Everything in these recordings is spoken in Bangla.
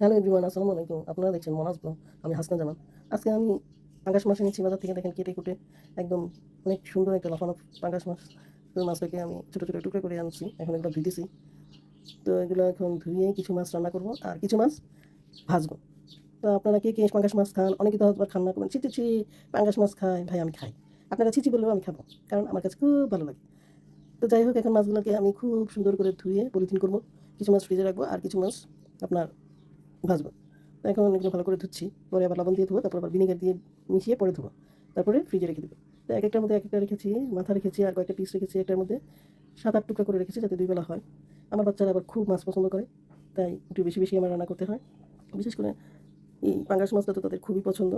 হ্যালো এভরিওয়ান, আসসালামু আলাইকুম। আপনারা দেখছেন মনাজ ব্লগ, আমি হাসনা জামান। আজকে আমি পাঙ্গাস মাছ এনেছি বাজার থেকে, দেখেন কেটে কুটে একদম অনেক সুন্দর একটা লাফানো পাঙ্গাস মাছ। মাছটাকে আমি ছোটো ছোটো টুকরো করে আনছি, এখন এগুলো ধুইতেছি তো এগুলো এখন ধুয়ে কিছু মাছ রান্না করব, আর কিছু মাছ ভাজবো। তো আপনারা কে কে পাঙ্গাস মাছ খান, অনেকে তো হয়তো খান না করবেন ছিটি ছি পাঙ্গাস মাছ খায় ভাই আমি খাই। আপনারা ছিচি বললেও আমি খাব, কারণ আমার কাছে খুব ভালো লাগে। তো যাই হোক, এখন মাছগুলোকে আমি খুব সুন্দর করে ধুয়ে পলিথিন করব, কিছু মাছ ফ্রিজে রাখব, আর কিছু মাছ আপনার ভাজবো। এখন এগুলো ভালো করে ধুচ্ছি, পরে আবার লবণ দিয়ে ধুবো, তারপর আবার ভিনেগার দিয়ে মিশিয়ে পরে ধুবো। তারপরে ফ্রিজে রেখে দেবো। তো এক একটার মধ্যে এক একটা রেখেছি, মাথা রেখেছি, আর কয়েকটা পিস রেখেছি, একটার মধ্যে সাত আট টুকরা করে রেখেছি যাতে দুই বেলা হয়। আমার বাচ্চারা আবার খুব মাছ পছন্দ করে, তাই একটু বেশি বেশি আমার রান্না করতে হয়। বিশেষ করে এই পাঙ্গাস মাছটা তো তাদের খুবই পছন্দ।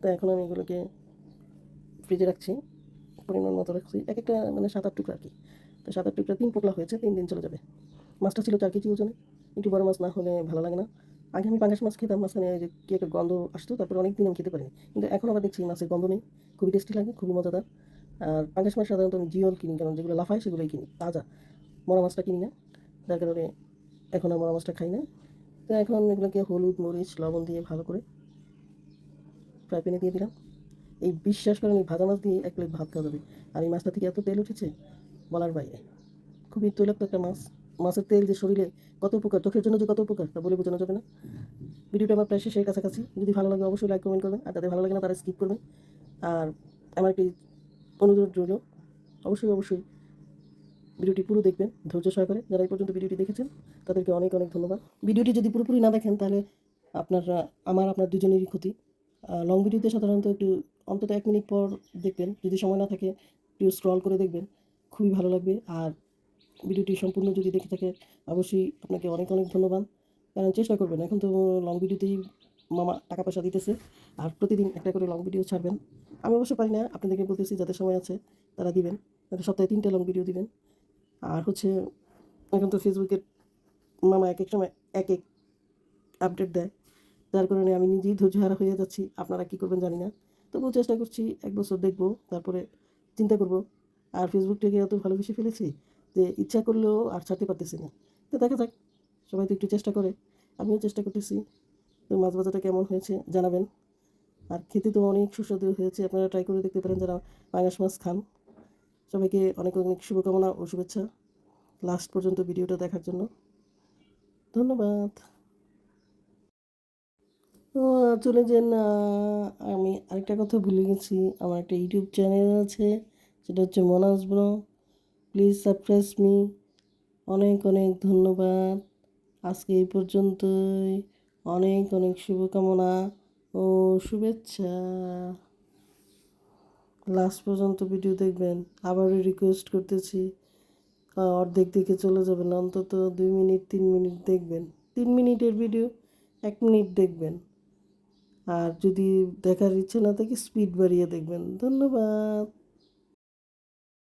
তো এখন আমি এগুলোকে ফ্রিজে রাখছি, পরিমাণ মতো রাখছি। এক একটা মানে সাত আট টুকরা আর কি। তো সাত আট টুকরা তিন পোকলা হয়েছে, তিন দিন চলে যাবে। মাছটা ছিল চার কেজি ওজনে একটু বড় মাছ না হলে ভালো লাগে না। আগে আমি পাঙ্গাস মাছ খেতাম, মাঝখানে যে কি একটা গন্ধ আসতো, তারপর অনেক দিন আমি খেতে পারিনি। কিন্তু এখন আবার দেখছি মাছের গন্ধ নেই, খুবই টেস্টি লাগে, খুবই মজাদার। আর পাঙ্গাস মাছ সাধারণত আমি জিওল কিনি, কারণ যেগুলো লাফায় সেগুলোই কিনি, তাজা। মরা মাছটা কিনি না, যার কারণে এখন আর মরা মাছটা খাই না। তো এখন এগুলোকে হলুদ, মরিচ, লবণ দিয়ে ভালো করে ফ্রাই প্যানে দিয়ে দিলাম। এই বিশ্বাস করেন, এই ভাজা মাছ দিয়ে এক প্লেট ভাত খাওয়া যাবে। আর এই মাছটা থেকে এত তেল উঠেছে বলার বাইরে। খুবই তৈলাক্ত একটা মাছ। মাছের তেল যে শরীরে কত উপকার, চোখের জন্য যে কত উপকার, তা বলে বোঝানো যাবে না। ভিডিওটা আমার প্রায় শেষের কাছাকাছি যদি ভালো লাগে অবশ্যই লাইক কমেন্ট করবেন। আর তাদের ভালো লাগে না, তারা স্কিপ করবেন। আর আমার একটি অনুরোধ রইল, অবশ্যই অবশ্যই ভিডিওটি পুরো দেখবেন, ধৈর্য সহকারে। যারা এই পর্যন্ত ভিডিওটি দেখেছেন, তাদেরকে অনেক অনেক ধন্যবাদ। ভিডিওটি যদি পুরোপুরি না দেখেন, তাহলে আপনার, আমার, আপনার দুজনেরই ক্ষতি। লং ভিডিওতে সাধারণত একটু অন্তত এক মিনিট পর দেখবেন। যদি সময় না থাকে, একটু স্ক্রল করে দেখবেন। খুবই ভালো লাগবে। আর ভিডিওটি সম্পূর্ণ যদি দেখে থাকে অবশ্যই আপনাকে অনেক অনেক ধন্যবাদ। কারণ চেষ্টা করবেন, এখন তো লং ভিডিওতেই মামা টাকা পয়সা দিতেছে, আর প্রতিদিন একটা করে লং ভিডিও ছাড়বেন। আমি অবশ্য পারি না, আপনাদেরকে বলতেছি যাদের সময় আছে তারা দিবেন সপ্তাহে তিনটে লং ভিডিও দিবেন। আর হচ্ছে, এখন তো ফেসবুকে মামা এক এক সময় এক এক আপডেট দেয়। যার কারণে আমি নিজেই ধৈর্যহারা হয়ে যাচ্ছি, আপনারা কী করবেন জানি না। তবুও চেষ্টা করছি, এক বছর দেখব, তারপরে চিন্তা করব। আর ফেসবুকটাকে এত ভালোবেসে ফেলেছি যে ইচ্ছা করলেও আর ছাড়তে পারতেছি না। তো দেখা যাক, সবাই তো একটু চেষ্টা করে। আমিও চেষ্টা করতেছি। তো মাছ ভাজাটা কেমন হয়েছে জানাবেন। আর খেতে তো অনেক সুস্বাদু হয়েছে। আপনারা ট্রাই করে দেখতে পারেন যারা পাঙ্গাস মাছ খান। সবাইকে অনেক অনেক শুভকামনা ও শুভেচ্ছা লাস্ট পর্যন্ত ভিডিওটা দেখার জন্য। ধন্যবাদ। তো, চলে যান আমি আরেকটা কথা ভুলে গেছি। আমার একটা ইউটিউব চ্যানেল আছে, সেটা হচ্ছে Manoj vlog please subscribe me. অনেক অনেক ধন্যবাদ। আজকে এই পর্যন্তই। অনেক অনেক শুভকামনা ও শুভেচ্ছা। লাস্ট পর্যন্ত ভিডিও দেখবেন। আবারও রিকোয়েস্ট করতেছি। অর্ধেক দেখে চলে যাবেন। অন্তত দুই মিনিট, তিন মিনিট দেখবেন। তিন মিনিটের ভিডিও, এক মিনিট দেখবেন। আর যদি দেখার ইচ্ছে না থাকে স্পিড বাড়িয়ে দেখবেন। ধন্যবাদ।